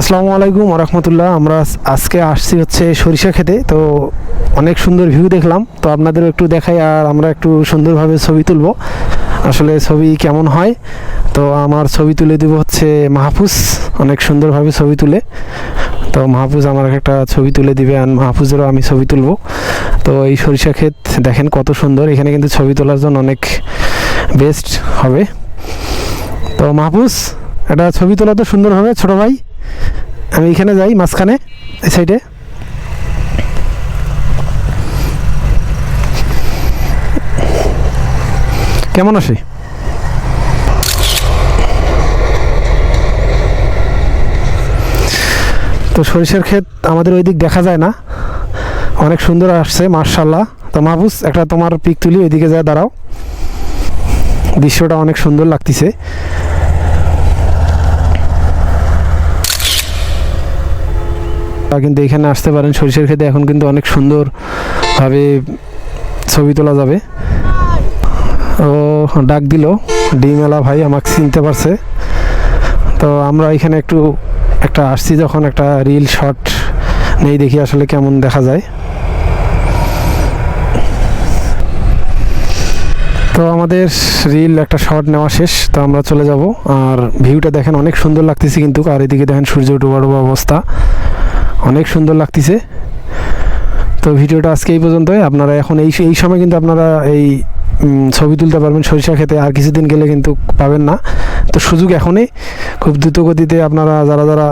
আসসালামু আলাইকুম রহমতুল্লাহ আমরা আজকে আসছি হচ্ছে সরিষা খেতে। তো অনেক সুন্দর ভিউ দেখলাম। তো আপনাদেরও একটু দেখাই আর আমরা একটু সুন্দরভাবে ছবি তুলবো। আসলে ছবি কেমন হয়? তো আমার ছবি তুলে দেবো হচ্ছে মাহফুজ। অনেক সুন্দরভাবে ছবি তুলে। তো মাহফুজ আমার একটা ছবি তুলে দিবে আর মাহফুজেরও আমি ছবি তুলবো। তো এই সরিষা ক্ষেত দেখেন কত সুন্দর। এখানে কিন্তু ছবি তোলার জন্য অনেক বেস্ট হবে। তো মাহফুজ একটা ছবি তোলা তো সুন্দর হবে ছোটো ভাই। আমি এখানে যাই, মাঝখানে, এই সাইডে কেমন আছে? তো সরিষার ক্ষেত আমাদের ওই দিক দেখা যায় না। অনেক সুন্দর আসছে মার্শাল্লাহ তো মাহবুস একটা তোমার পিক তুলি, ওইদিকে যায় দাঁড়াও। দৃশ্যটা অনেক সুন্দর লাগতেছে। তা কিন্তু এখানে আসতে পারেন। সরিষার ক্ষেতে এখন কিন্তু অনেক সুন্দরভাবে ছবি তোলা যাবে। ও, ডাক দিল। ডিমেলা ভাই আমাকে চিনতে পারছে। তো আমরা এখানে একটু একটা আসছি যখন একটা রিল শট নেই, দেখি আসলে কেমন দেখা যায়। তো আমাদের রিল একটা শট নেওয়া শেষ। তো আমরা চলে যাব। আর ভিউটা দেখেন অনেক সুন্দর লাগতেছে কিন্তু। আর এদিকে দেখেন সূর্য ডোবা অবস্থা। অনেক সুন্দর লাগতেছে। তো ভিডিওটা আজকে এই পর্যন্তই। আপনারা এখন এই এই সময় কিন্তু আপনারা এই ছবি তুলতে পারবেন সরিষা খেতে আর কিছুদিন গেলে কিন্তু পাবেন না। তো সুযোগ এখনই। খুব দ্রুত গতিতে আপনারা যারা যারা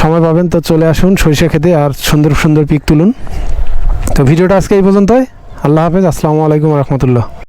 সময় পাবেন, তো চলে আসুন সরিষা খেতে আর সুন্দর সুন্দর পিক তুলুন। তো ভিডিওটা আজকে এই পর্যন্তই। আল্লাহ হাফেজ। আসসালামু আলাইকুম রহমতুল্লাহ।